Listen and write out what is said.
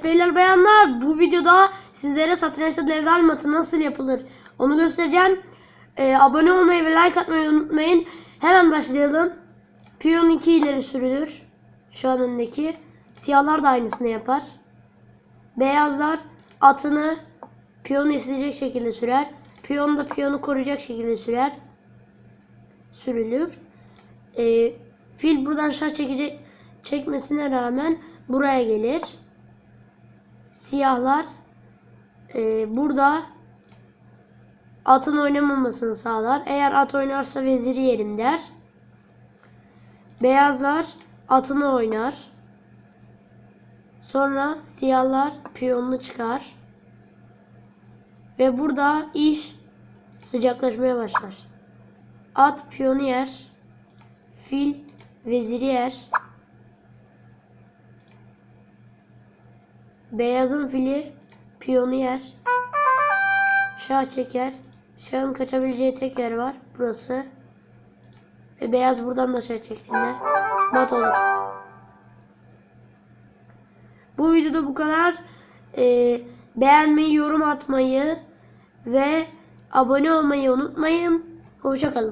Evet beyler bayanlar bu videoda sizlere satrançta devler matı nasıl yapılır onu göstereceğim. Ee, abone olmayı ve like atmayı unutmayın. Hemen başlayalım. Piyon 2 ileri sürülür. Şu an öndeki. Siyahlar da aynısını yapar. Beyazlar atını piyonu isteyecek şekilde sürer. Piyon da piyonu koruyacak şekilde sürer. Sürülür. Ee, fil buradan şah çekecek çekmesine rağmen buraya gelir. Siyahlar e, burada atın oynamamasını sağlar. Eğer at oynarsa veziri yerim der. Beyazlar atını oynar. Sonra siyahlar piyonunu çıkar. Ve burada iş sıcaklaşmaya başlar. At piyonu yer. Fil veziri yer. Beyazın fili piyonu yer. Şah çeker. Şahın kaçabileceği tek yer var. Burası. Ve beyaz buradan da şah çektiğinde mat olur. Bu videoda bu kadar. Ee, beğenmeyi, yorum atmayı ve abone olmayı unutmayın. Hoşçakalın.